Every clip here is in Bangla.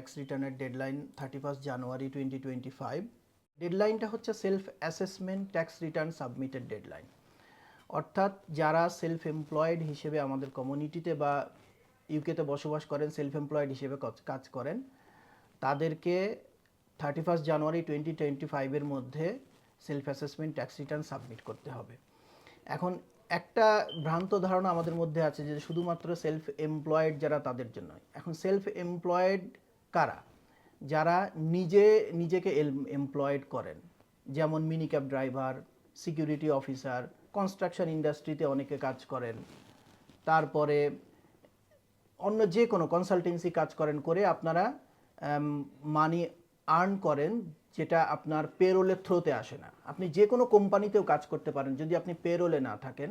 ট্যাক্স রিটার্নের deadline thirty first January twenty twenty five ডেডলাইনটা হচ্ছে self assessment tax return submitted deadline অর্থাৎ যারা সেলফ এমপ্লয়েড হিসেবে আমাদের কমিউনিটিতে বা ইউকেতে বসবাস করেন সেলফ এমপ্লয়েড হিসেবে কাজ করেন, তাদেরকে thirty first January twenty twenty ফাইভের মধ্যে self assessment tax return submit করতে হবে। এখন একটা ভ্রান্ত ধারণা আমাদের মধ্যে আছে যে শুধুমাত্র সেলফ এমপ্লয়েড যারা তাদের জন্য এখন সেলফ এমপ্লয়েড কারা? যারা নিজে, নিজেকে এমপ্লয়েড করেন। যেমন mini cab driver security officer construction ইন্ডাস্ট্রিতে অনেকে কাজ করেন। তারপরে অন্য যে কোনো কনসালটেন্সি কাজ করেন করে আপনারা মানি আর্ন করেন যেটা আপনার পেরোলের থ্রোতে আসে না। আপনি যে কোনো কোম্পানিতেও কাজ করতে পারেন। যদি আপনি পেরোলে না থাকেন,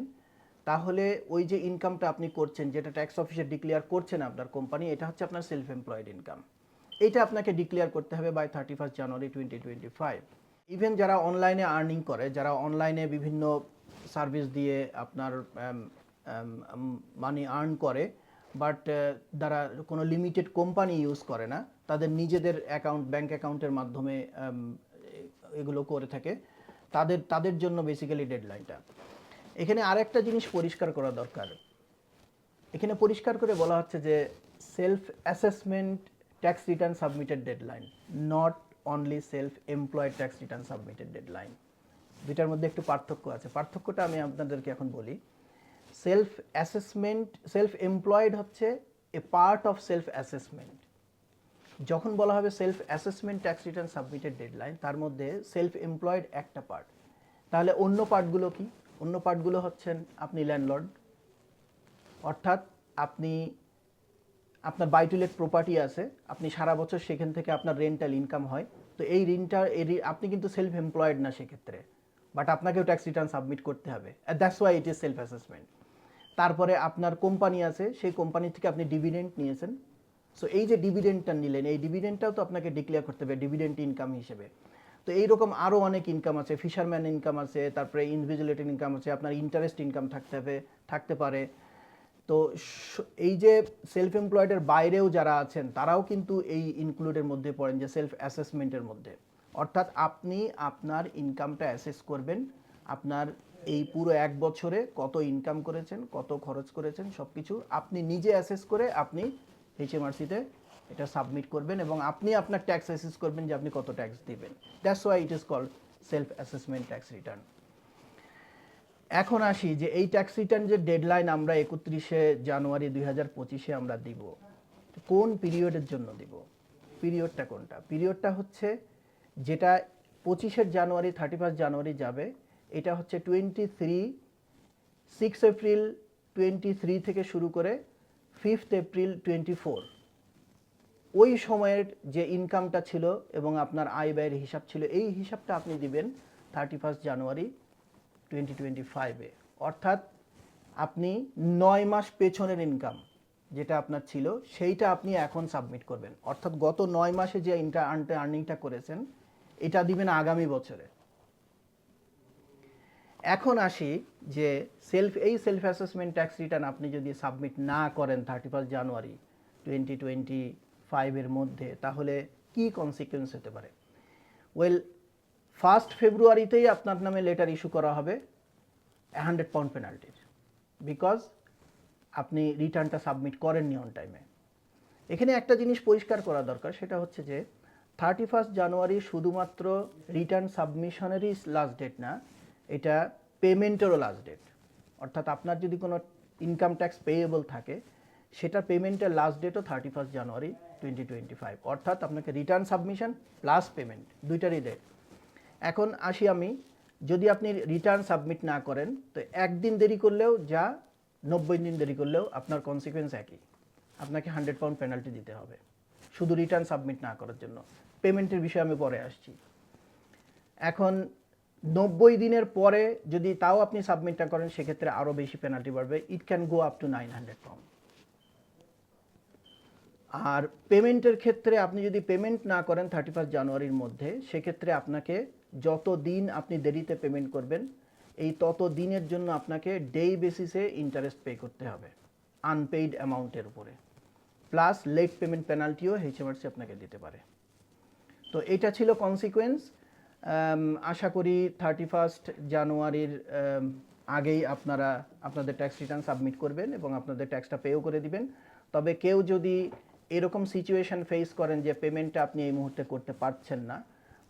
তাহলে ওই যে ইনকামটা আপনি করছেন, যেটা ট্যাক্স অফিসে ডিক্লেয়ার করছেন আপনার কোম্পানি এটা হচ্ছে আপনার সেলফ এমপ্লয়েড ইনকাম এটা আপনাকে ডিক্লেয়ার করতে হবে by thirty first January twenty twenty five even যারা অনলাইনে আর্নিং করে, যারা অনলাইনে বিভিন্ন সার্ভিস দিয়ে আপনার মানি আর্ন করে বাট যারা কোনো লিমিটেড কোম্পানি ইউজ করে না, তাদের নিজেদের অ্যাকাউন্ট ব্যাংক অ্যাকাউন্টের মাধ্যমে এগুলো করে থাকে। তাদের তাদের জন্য বেসিক্যালি ডেডলাইনটা এখানে আরেকটা জিনিস পরিষ্কার করা দরকার। এখানে পরিষ্কার করে বলা হচ্ছে যে self assessment tax return submitted deadline not only self employed tax return submitted deadline দুইটার মধ্যে একটু পার্থক্য আছে। পার্থক্যটা আমি আপনাদেরকে এখন বলি। সেলফ অ্যাসেসমেন্ট সেলফ এমপ্লয়েড হচ্ছে a part of self assessment যখন বলা হবে self assessment tax return submitted deadline তার মধ্যে সেলফ এমপ্লয়েড একটা পার্ট তাহলে অন্য পার্টগুলো কি? অন্য পার্টগুলো হচ্ছেন আপনি ল্যান্ডলর্ড অর্থাৎ আপনি আপনার বাইটুলেট প্রপার্টি আছে, আপনি সারা বছর সেখান থেকে আপনার রেন্টাল ইনকাম হয়, তো এই ঋণটা আপনি কিন্তু সেলফ এমপ্লয়েড না সেক্ষেত্রে বাট আপনাকেও ট্যাক্স রিটার্ন সাবমিট করতে হবে that's why it is self assessment তারপরে আপনার কোম্পানি আছে, সেই কোম্পানি থেকে আপনি ডিভিডেন্ট নিয়েছেন সো এই যে ডিভিডেন্টটা নিলেন, এই ডিভিডেন্টটাও তো আপনাকে ডিক্লেয়ার করতে হবে ডিভিডেন্ট ইনকাম হিসেবে। তো এইরকম আরও অনেক ইনকাম আছে ফিশারম্যান ইনকাম আছে, তারপরে ইনভিজিলেটেড ইনকাম আছে, আপনার ইন্টারেস্ট ইনকাম থাকতে হবে, থাকতে পারে তো এই যে সেলফ এমপ্লয়েডের বাইরেও যারা আছেন, তারাও কিন্তু এই ইনক্লুডের মধ্যে পড়েন যে সেলফ অ্যাসেসমেন্টের মধ্যে। অর্থাৎ আপনি আপনার ইনকামটা অ্যাসেস করবেন, আপনার এই পুরো এক বছরে কত ইনকাম করেছেন, কত খরচ করেছেন সব কিছু আপনি নিজে অ্যাসেস করে আপনি এইচএমআরসিতে এটা সাবমিট করবেন এবং আপনি আপনার ট্যাক্স অ্যাসেস করবেন যে আপনি কত ট্যাক্স দিবেন। That's why it is called self assessment tax return এখন আসি যে এই ট্যাক্স রিটার্ন যে ডেডলাইন আমরা একত্রিশে জানুয়ারি দুই হাজার পঁচিশে আমরা দিব, কোন পিরিয়ডের জন্য দিব? পিরিয়ডটা কোনটা? পিরিয়ডটা হচ্ছে যেটা পঁচিশের জানুয়ারি থার্টি ফার্স্ট জানুয়ারি যাবে, এটা হচ্ছে twenty three six April twenty three থেকে শুরু করে ফিফথ এপ্রিল টোয়েন্টি ফোর ওই সময়ের যে ইনকামটা ছিল এবং আপনার আয় ব্যয়ের হিসাব ছিল, এই হিসাবটা আপনি দিবেন thirty first January twenty twenty ফাইভে অর্থাৎ আপনি নয় মাস পেছনের ইনকাম যেটা আপনার ছিল, সেইটা আপনি এখন সাবমিট করবেন। অর্থাৎ গত নয় মাসে যে ইনটা আর্নিংটা করেছেন, এটা দিবেন আগামী বছরে। এখন আসি যে সেলফ এই সেলফ অ্যাসেসমেন্ট ট্যাক্স রিটার্ন আপনি যদি সাবমিট না করেন thirty first January twenty twenty ফাইভের মধ্যে, তাহলে কি কনসিকুয়েন্স হতে পারে? ওয়েল ফার্স্ট ফেব্রুয়ারিতেই আপনার নামে লেটার ইস্যু করা হবে হান্ড্রেড পাউন্ড পেনাল্টির বিকজ আপনি রিটার্নটা সাবমিট করেননি অন টাইমে এখানে একটা জিনিস পরিষ্কার করা দরকার, সেটা হচ্ছে যে থার্টি ফার্স্ট জানুয়ারি শুধুমাত্র রিটার্ন সাবমিশনেরই লাস্ট ডেট না, এটা পেমেন্টেরও লাস্ট ডেট অর্থাৎ আপনার যদি কোনো ইনকাম ট্যাক্স পেয়েবল থাকে সেটা পেমেন্টের last ডেটও thirty first January twenty twenty five অর্থাৎ আপনাকে রিটার্ন সাবমিশন প্লাস পেমেন্ট দুইটারই ডেট এখন আসি আমি, যদি আপনি রিটার্ন সাবমিট না করেন, তো একদিন দেরি করলেও যা, নব্বই দিন দেরি করলেও আপনার কনসিকুয়েন্স একই। আপনাকে হান্ড্রেড পাউন্ড পেনাল্টি দিতে হবে। শুধু রিটার্ন সাবমিট না করার জন্য। পেমেন্টের বিষয়ে আমি পরে আসছি। এখন নব্বই দিনের পরে যদি তাও আপনি সাবমিটটা করেন, সেক্ষেত্রে আরও বেশি পেনাল্টি বাড়বে। It can go up to nine hundred pound আর পেমেন্টের ক্ষেত্রে আপনি যদি পেমেন্ট না করেন থার্টি ফার্স্ট জানুয়ারির মধ্যে, সেক্ষেত্রে আপনাকে যত দিন আপনি দেরিতে পেমেন্ট করবেন, এই তত দিনের জন্য আপনাকে ডে বেসিসে ইন্টারেস্ট পে করতে হবে আনপেইড অ্যামাউন্টের উপরে। প্লাস লেট পেমেন্ট পেনাল্টিও এইচএমআরসি আপনাকে দিতে পারে। তো এটা ছিল কনসিকোয়েন্স আশা করি থার্টি ফার্স্ট জানুয়ারির আগেই আপনারা, আপনাদের ট্যাক্স রিটার্ন সাবমিট করবেন এবং আপনাদের ট্যাক্সটা পেও করে দিবেন। তবে কেউ যদি এরকম সিচুয়েশন ফেস করেন যে পেমেন্টটা আপনি এই মুহূর্তে করতে পারছেন না।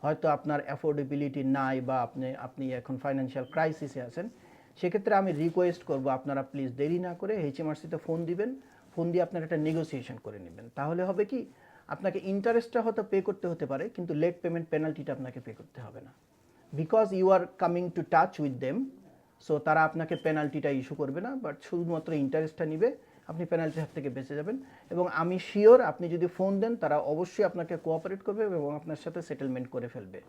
হয়তো আপনার অ্যাফোর্ডেবিলিটি নাই বা আপনি আপনি এখন ফাইন্যান্সিয়াল ক্রাইসিসে আছেন। সেক্ষেত্রে আমি রিকোয়েস্ট করব, আপনারা প্লিজ দেরি না করে এইচএমআরসিতে ফোন দিবেন। ফোন দিয়ে আপনার একটা নেগোসিয়েশন করে নেবেন। তাহলে হবে কি, আপনাকে ইন্টারেস্টটা হয়তো পে করতে হতে পারে, কিন্তু লেট পেমেন্ট পেনাল্টিটা আপনাকে পে করতে হবে না। Because you are coming to touch with them so তারা আপনাকে পেনাল্টিটা ইস্যু করবে না বাট শুধুমাত্র ইন্টারেস্টটা নিবে। আপনি পেনাল্টি হাত থেকে বেঁচে যাবেন। এবং আমি শিওর আপনি যদি ফোন দেন, তারা অবশ্যই আপনাকে কোঅপারেট করবে এবং আপনার সাথে সেটেলমেন্ট করে ফেলবে।